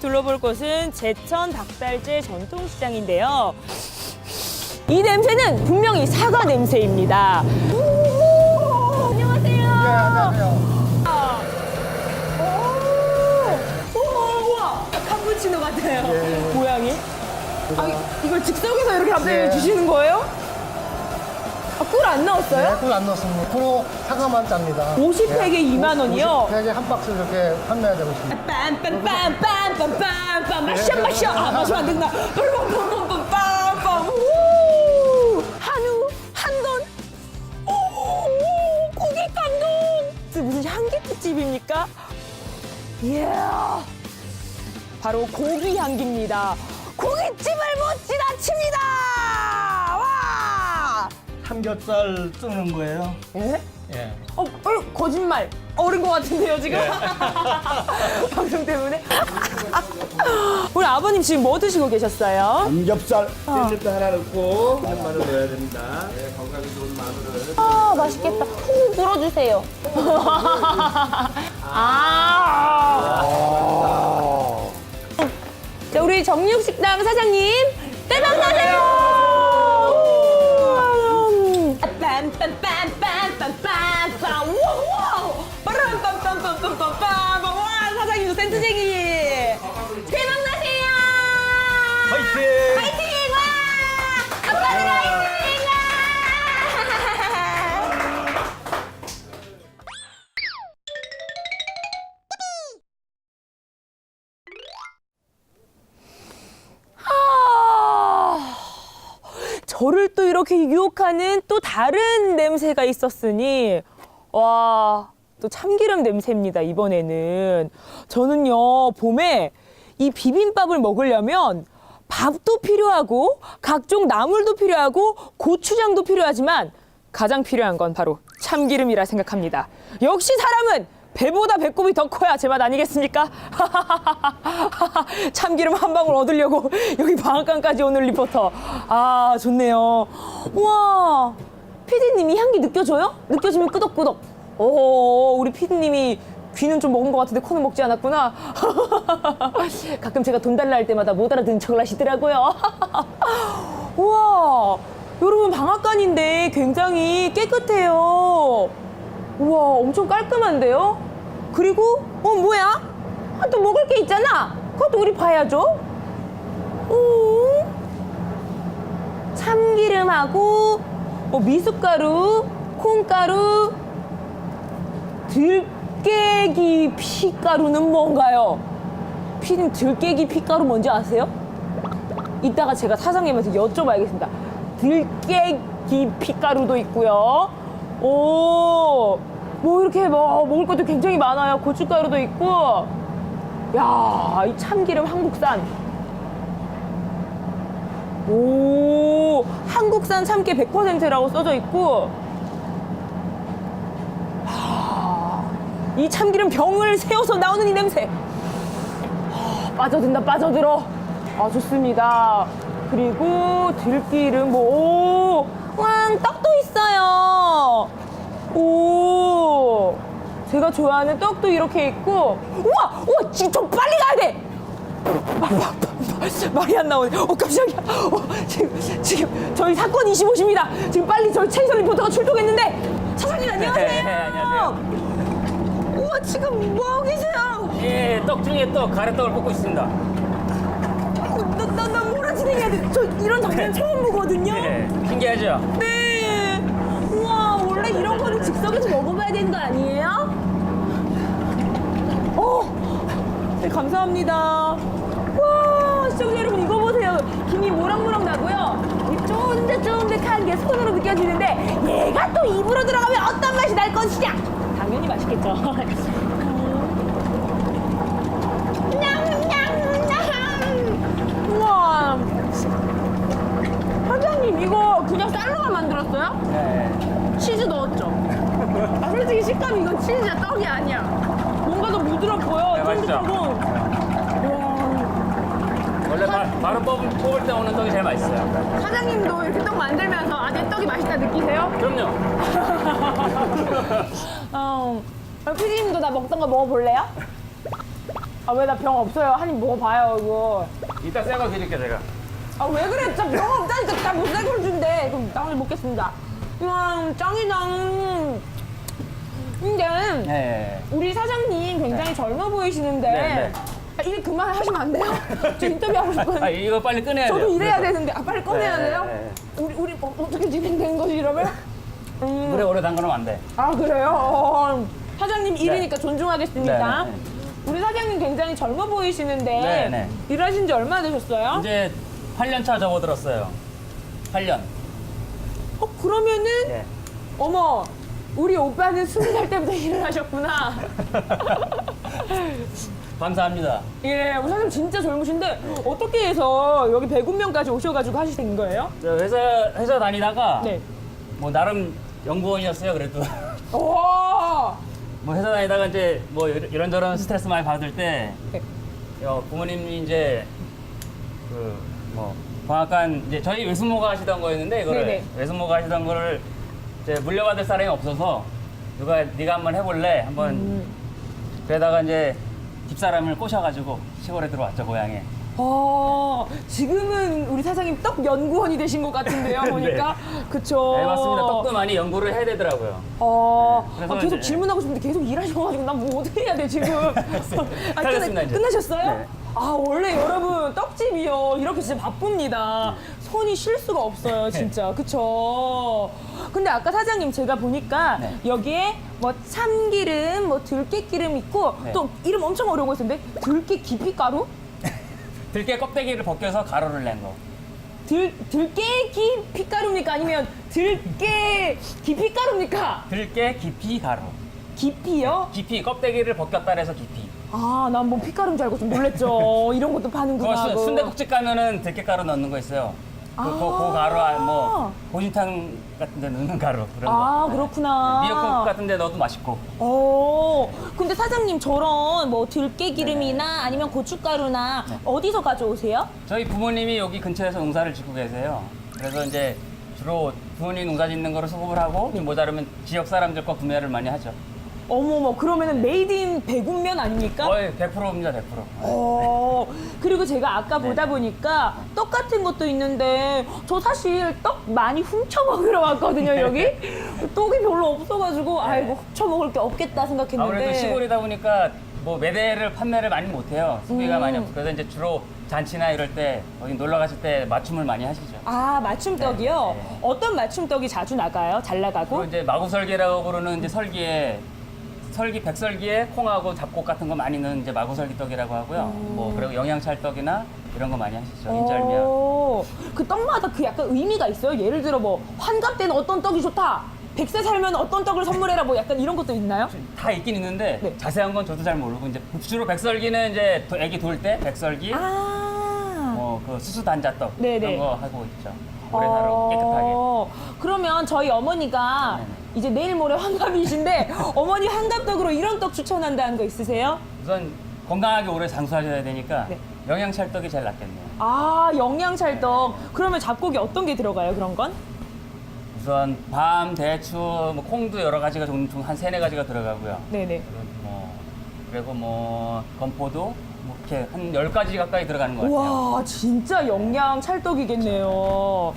둘러볼 곳은 제천 닭달제 전통시장인데요. 이 냄새는 분명히 사과 냄새입니다. 안녕하세요. 네, 안녕하세요. 오, 우와, 카푸치노 같아요. 예. 모양이. 아, 이걸 즉석에서 이렇게 갑자기 예. 주시는 거예요? 아, 꿀안 넣었어요? 네, 꿀안 넣었습니다. 프로 사과만 짭니다. 50팩에 2만 원이요? 50팩에 한 박스 이렇게 판매되고 있습니다. 빰빰빰빰빰빰빰 마셔 마셔 아 마시면 안 된다 빰빰빰빰빰빰 우! 한우 한돈 오 고기 감동这 무슨 향기집입니까? 이야 바로 고기 향기입니다 고깃집을 못 지나칩니다 와 삼겹살 쓰는 거예요. 예? 예. 어, 어, 거짓말. 어른 것 같은데요, 지금? 방송 때문에? 우리 아버님 지금 뭐 드시고 계셨어요? 삼겹살 깻잎도 하나 넣고 한 마늘 넣어야 됩니다. 네, 건강에 좋은 마늘을. 아, 맛있겠다. 후, 불어주세요. 아. 자, 우리 정육식당 사장님, 대박 나세요! 빰빰빰빰빰빰빰 와우 와우 빠람 빰빰빰빰빰빰 와 사장님도 센트쟁이 이렇게 유혹하는 또 다른 냄새가 있었으니 와, 또 참기름 냄새입니다, 이번에는. 저는요, 봄에 이 비빔밥을 먹으려면 밥도 필요하고 각종 나물도 필요하고 고추장도 필요하지만 가장 필요한 건 바로 참기름이라 생각합니다. 역시 사람은 배보다 배꼽이 더 커야 제맛 아니겠습니까? 참기름 한 방울 얻으려고 여기 방앗간까지 오는 리포터. 아, 좋네요. 우와, 피디님이 향기 느껴져요? 느껴지면 끄덕끄덕. 오, 우리 피디님이 귀는 좀 먹은 것 같은데 코는 먹지 않았구나. 가끔 제가 돈 달라 할 때마다 못 알아듣는 척을 하시더라고요. 우와, 여러분 방앗간인데 굉장히 깨끗해요. 우와, 엄청 깔끔한데요? 그리고, 어, 뭐야? 아, 또 먹을 게 있잖아. 그것도 우리 봐야죠. 음, 참기름하고, 뭐 미숫가루, 콩가루, 들깨기 피가루는 뭔가요? 피님 들깨기 피가루 뭔지 아세요? 이따가 제가 사장님한테 여쭤봐야겠습니다. 들깨기 피가루도 있고요. 오, 뭐 이렇게 뭐 먹을 것도 굉장히 많아요. 고춧가루도 있고. 야, 이 참기름 한국산. 오, 한국산 참깨 100%라고 써져 있고. 하, 이 참기름 병을 세워서 나오는 이 냄새. 하, 빠져든다, 빠져들어. 아, 좋습니다. 그리고 들기름, 뭐, 오, 왕, 떡도 있어요. 오, 제가 좋아하는 떡도 이렇게 있고. 우와, 우와, 지금 좀 빨리 가야 돼! 말이 안 나오네. 어, 깜짝이야. 어, 지금, 지금 저희 사건 25시입니다. 지금 빨리 저희 최희선 리포터가 출동했는데. 사장님, 안녕하세요. 네, 안녕하세요. 우와, 지금 뭐 하고 계세요? 예, 떡 중에 떡, 가래떡을 볶고 있습니다. 나, 나, 나 뭐라 진행해야 돼? 저 이런 장면 처음 보거든요. 네, 신기하죠? 네. 우와, 원래 이런 거는 즉석에서 먹어봐야 되는 거 아니에요? 어, 네, 감사합니다. 와, 시청자 여러분, 이거 보세요. 김이 모락모락 나고요. 이 쫀득쫀득한 게 손으로 느껴지는데, 얘가 또 입으로 들어가면 어떤 맛이 날 것이냐? 당연히 맛있겠죠. 냠냠냠. 우와. 사장님, 이거 그냥 쌀로만 만들었어요? 네. 치즈 넣었죠? 아, 솔직히 식감이 이건 치즈야 떡이 아니야. 뭔가 더 부드럽고요. 네, 맛있죠? 원래 바, 바로 뽑을, 뽑을 때 오는 떡이 제일 맛있어요. 사장님도 이렇게 떡 만들면서 아, 내 떡이 맛있다 느끼세요? 그럼요. 어, 어, 피디님도 나 먹던 거 먹어볼래요? 아 왜 나 병 없어요? 한 입 먹어봐요 이거. 이따 새거 드릴게 제가. 아 왜 그래? 진짜 병 없다니까 나 못살걸 준대. 그럼 나 오늘 먹겠습니다. 이야 짱이다. 근데 네. 우리 사장님 굉장히 젊어 보이시는데 네, 네. 아, 일 그만 하시면 안 돼요? 저 인터뷰하고 싶거든요. 아 이거 빨리 꺼내야 돼요. 저도 일해야 그래서. 되는데 아 빨리 꺼내야 네, 돼요? 네, 우리 우리 어, 어떻게 진행된 거지 이러면? 음, 물에 오래 담그면 안 돼. 아 그래요? 어, 사장님 일이니까 존중하겠습니다. 네, 네, 우리 사장님 굉장히 젊어 보이시는데 네, 네. 일하신 지 얼마나 되셨어요? 이제 8년 차 접어들었어요. 8년. 어 그러면은 네. 어머 우리 오빠는 스무 살 때부터 일을 하셨구나. 감사합니다. 예, 우리 사장님 진짜 젊으신데 어떻게 해서 여기 배군명까지 오셔가지고 하시는 거예요? 저 회사 회사 다니다가 네. 뭐 나름 연구원이었어요. 그래도 오. 뭐 회사 다니다가 이제 뭐 이런- 이런저런 스트레스 많이 받을 때 네. 어, 부모님이 이제 그 뭐 방앗간 이제 저희 외숙모가 하시던 거였는데 이거를 네네. 외숙모가 하시던 거를 이제 물려받을 사람이 없어서 누가 네가 한번 해볼래 한번 음. 그러다가 이제 집사람을 꼬셔가지고 시골에 들어왔죠 고향에. 어, 지금은 우리 사장님 떡 연구원이 되신 것 같은데요, 보니까. 그쵸. 네 맞습니다. 떡도 많이 연구를 해야 되더라고요. 어, 네, 그래서 아, 계속 이제- 질문하고 싶은데 계속 일하셔가지고 난 뭐 어떻게 해야 돼, 지금. 아, 이제. 끝나셨어요? 네. 아, 원래 여러분, 떡집이요. 이렇게 진짜 바쁩니다. 손이 쉴 수가 없어요, 네. 진짜. 그쵸. 근데 아까 사장님 제가 보니까 네. 여기에 뭐 참기름, 뭐 들깨기름 있고 네. 또 이름 엄청 어려운 거 있었는데 들깨 깊이가루? 들깨 껍데기를 벗겨서 가루를 낸 거. 들, 들깨 깊이가루입니까? 아니면 들깨 깊이가루입니까? 들깨 깊이 가루. 깊이요? 깊이 껍데기를 벗겼다 해서 깊이. 아, 난 뭐 피가루인 줄 알고 좀 놀랬죠. 이런 것도 파는구나. 그거 하고. 순- 순대국집 가면은 들깨 가루 넣는 거 있어요. 그, 그, 그 아. 가루 안- 뭐 보신탕 같은 데 넣는 가루 그런 아, 거. 네. 그렇구나. 미역국 같은 데 넣어도 맛있고. 어, 근데 사장님 저런 뭐 들깨 기름이나 아니면 고춧가루나 네. 어디서 가져오세요? 저희 부모님이 여기 근처에서 농사를 짓고 계세요. 그래서 이제 주로 부모님 농사 짓는 거를 수급을 하고 좀 모자르면 지역 사람들 거 구매를 많이 하죠. 어머머, 그러면은 메이드 인 배군면 아닙니까? 거의 100%입니다, 100%. 어, 그리고 제가 아까 네. 보다 보니까 떡 같은 것도 있는데 저 사실 떡 많이 훔쳐 먹으러 왔거든요, 여기. 떡이 별로 없어가지고 아이고 훔쳐 먹을 게 없겠다 생각했는데. 네. 아무래도 시골이다 보니까 뭐 매대를 판매를 많이 못해요. 수비가 음. 많이 없고 그래서 이제 주로 잔치나 이럴 때 어디 놀러 가실 때 맞춤을 많이 하시죠. 아 맞춤떡이요? 네, 네. 어떤 맞춤떡이 자주 나가요? 잘 나가고? 그리고 이제 마구설기라고 부르는 이제 설기에 설기 백설기에 콩하고 잡곡 같은 거 많이 넣은 이제 마구설기떡이라고 하고요. 뭐 그리고 영양찰떡이나 이런 거 많이 하시죠. 인절미야. 오, 그 떡마다 그 약간 의미가 있어요? 예를 들어 뭐 환갑 때는 어떤 떡이 좋다. 100세 살면 어떤 떡을 선물해라 뭐 약간 이런 것도 있나요? 다 있긴 있는데 네. 자세한 건 저도 잘 모르고 이제 주로 백설기는 이제 도- 애기 돌 때 백설기, 아. 뭐그 수수 단자떡 네네. 이런 거 하고 있죠. 오래 깨끗하게. 어, 그러면 저희 어머니가 네네. 이제 내일 모레 환갑이신데 어머니 환갑떡으로 이런 떡 추천한다는 거 있으세요? 우선 건강하게 오래 장수하셔야 되니까 네. 영양찰떡이 제일 낫겠네요. 아 영양찰떡. 그러면 잡곡이 어떤 게 들어가요? 그런 건? 우선 밤, 대추, 뭐 콩도 여러 가지가 종한 세네 가지가 들어가고요. 네네. 그리고 뭐 그리고 뭐 건포도 뭐 이렇게 한 열 가지 가까이 들어가는 것 같아요. 와 진짜 영양 찰떡이겠네요.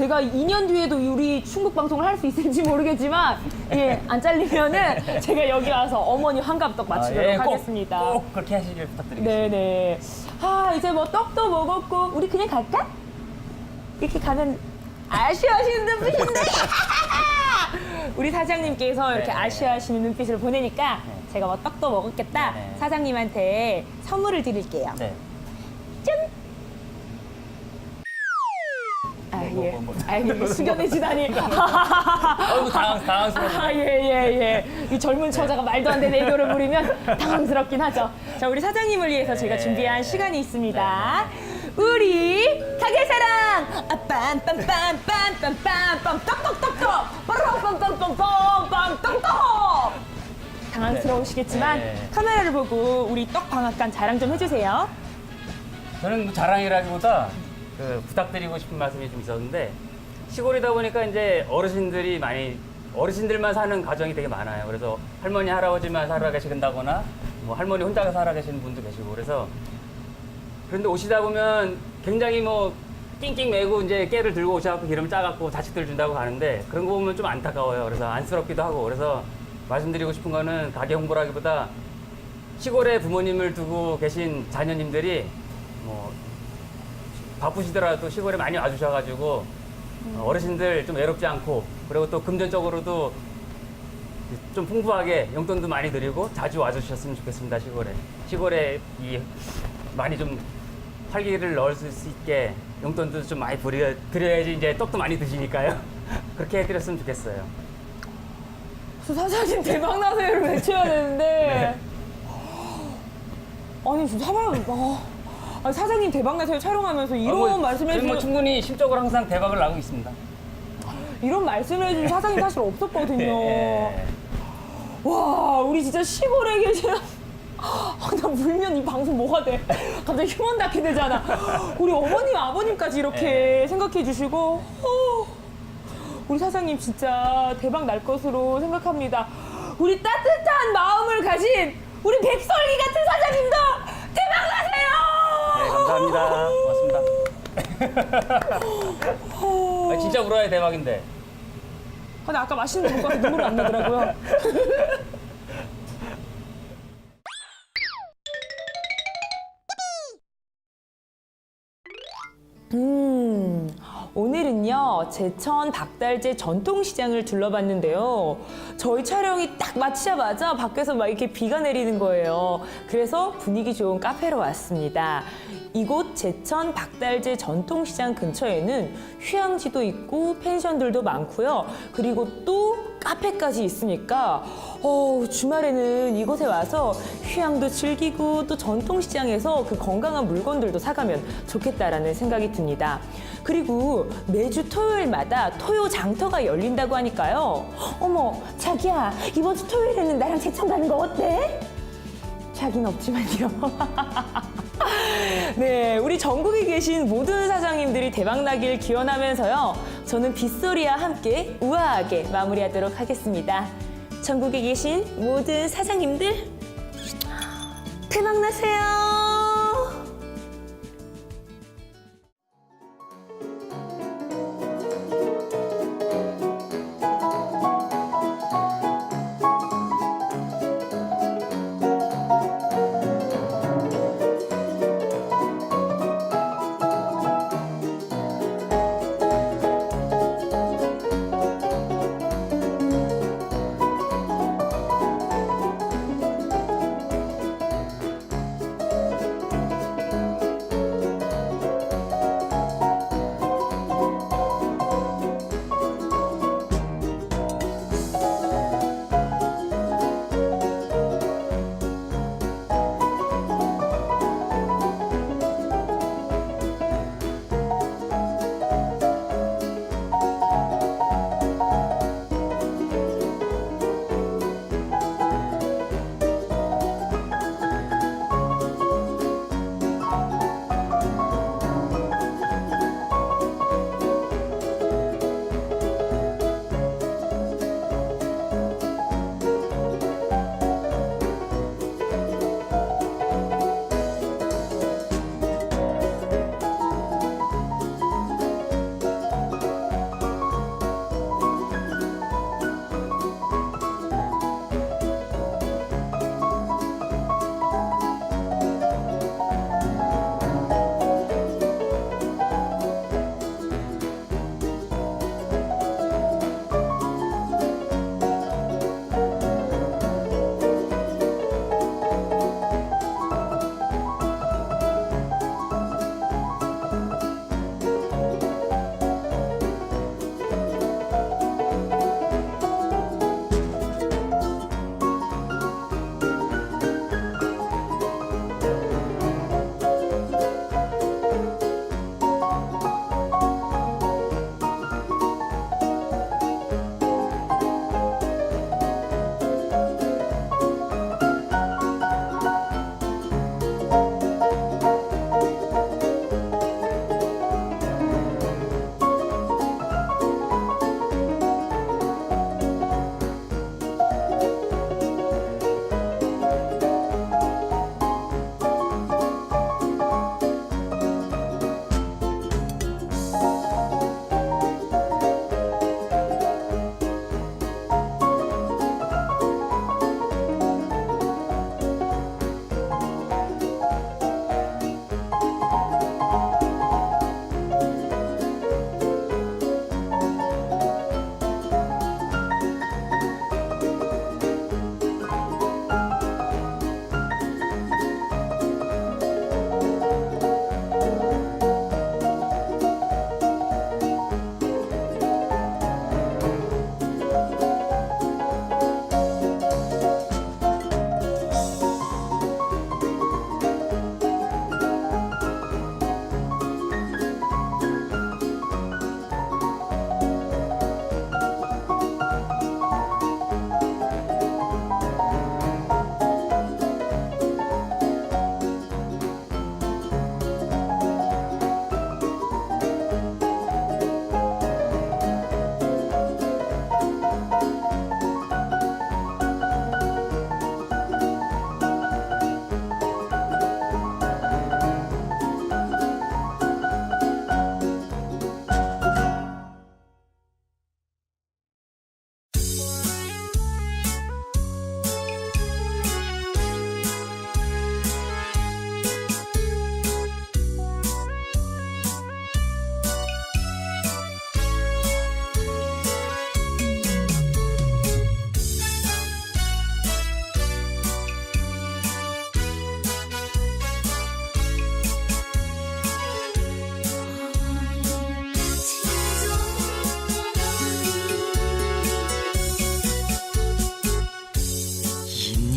제가 2년 뒤에도 우리 충북 방송을 할 수 있을지 모르겠지만 예 안 잘리면은 제가 여기 와서 어머니 환갑떡 맞추도록 아, 예, 꼭, 하겠습니다. 꼭 그렇게 하시길 부탁드리겠습니다. 네네. 아 이제 뭐 떡도 먹었고 우리 그냥 갈까? 이렇게 가면 아쉬워하시는 눈빛인데 우리 사장님께서 이렇게 네. 아쉬워하시는 눈빛을 보내니까 제가 뭐 떡도 먹었겠다 네. 사장님한테 선물을 드릴게요. 네. 짠! 아, 뭐, 예. 뭐, 뭐. 아, 예. 숙연해지다니. 어이구 당황 당황스럽네. 아, 예, 예, 예. 이 젊은 처자가 말도 안 되는 애교를 부리면 당황스럽긴 하죠. 자, 우리 사장님을 위해서 네. 준비한 시간이 있습니다. 우리 가게 사랑! 아, 빰빰빰빰빰빰빰빰 떡떡떡떡! 빠라빰빰빰빰빰 떡떡! 당황스러우시겠지만 네. 카메라를 보고 우리 떡 방앗간 자랑 좀 해주세요. 저는 뭐 자랑이라기보다 그 부탁드리고 싶은 말씀이 좀 있었는데 시골이다 보니까 이제 어르신들이 많이 어르신들만 사는 가정이 되게 많아요. 그래서 할머니 할아버지만 살아 계신다거나 뭐 할머니 혼자 살아 계시는 분도 계시고 그래서 그런데 오시다 보면 굉장히 뭐 낑낑 매고 이제 깨를 들고 오셔갖고 기름 짜갖고 자식들 준다고 가는데 그런 거 보면 좀 안타까워요. 그래서 안쓰럽기도 하고 그래서 말씀드리고 싶은 거는 가게 홍보라기보다 시골에 부모님을 두고 계신 자녀님들이 뭐 바쁘시더라도 시골에 많이 와주셔가지고 어, 어르신들 좀 외롭지 않고 그리고 또 금전적으로도 좀 풍부하게 용돈도 많이 드리고 자주 와주셨으면 좋겠습니다 시골에. 시골에 이 많이 좀 활기를 넣을 수 있게 용돈도 좀 많이 부려, 드려야지 이제 떡도 많이 드시니까요. 그렇게 해드렸으면 좋겠어요. 저 사장님 대박 나세요를 외쳐야 되는데. 아니 저 사장 아, 아니, 사장님 대박 나세요 촬영하면서 이런 어, 뭐, 말씀을 저는 뭐 충분히 심적으로 항상 대박을 나고 있습니다 이런 말씀을 해주신 사장님 사실 없었거든요. 네. 와 우리 진짜 시골에 계시는 아, 나 울면 이 방송 뭐가 돼? 갑자기 휴먼 다큐 되잖아. 우리 어머님, 아버님까지 이렇게 네. 생각해 주시고, 어, 우리 사장님 진짜 대박 날 것으로 생각합니다. 우리 따뜻한 마음을 가진 우리 백설기 같은 사장님도! 네, 감사합니다. 고맙습니다. 아, 진짜 울어야 대박인데. 근데 아까 맛있는 거 먹고 와서 눈물이 안 나더라고요. 음, 오늘은요, 제천 박달재 전통시장을 둘러봤는데요. 저희 촬영이 딱 마치자마자 밖에서 막 이렇게 비가 내리는 거예요. 그래서 분위기 좋은 카페로 왔습니다. 이곳 제천 박달재 전통시장 근처에는 휴양지도 있고 펜션들도 많고요. 그리고 또 카페까지 있으니까 어, 주말에는 이곳에 와서 휴양도 즐기고 또 전통시장에서 그 건강한 물건들도 사가면 좋겠다라는 생각이 듭니다. 그리고 매주 토요일마다 토요 장터가 열린다고 하니까요. 어머, 자기야, 이번 주 토요일에는 나랑 제천 가는 거 어때? 자기는 없지만요. 네, 우리 전국에 계신 모든 사장님들이 대박나길 기원하면서요. 저는 빗소리와 함께 우아하게 마무리하도록 하겠습니다. 전국에 계신 모든 사장님들, 대박나세요!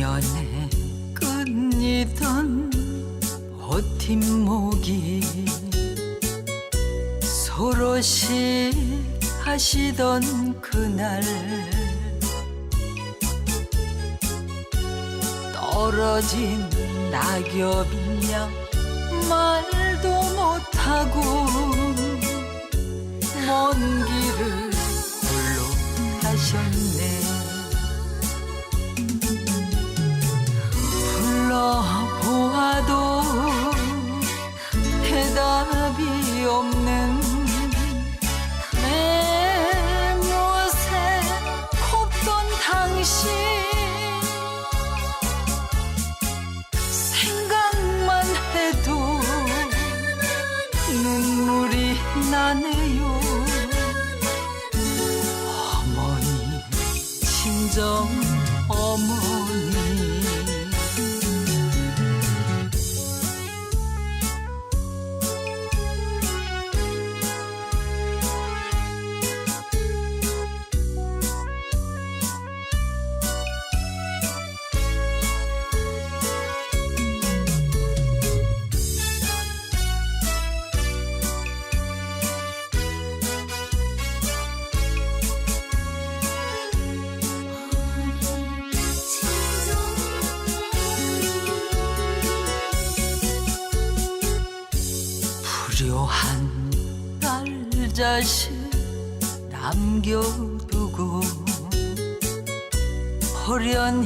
연애 끊이던 버팀목이 서로씩 하시던 그날 떨어진 낙엽이냐 말도 못하고 먼길 불러보아도 대답이 없는 자식 남겨두고 가시던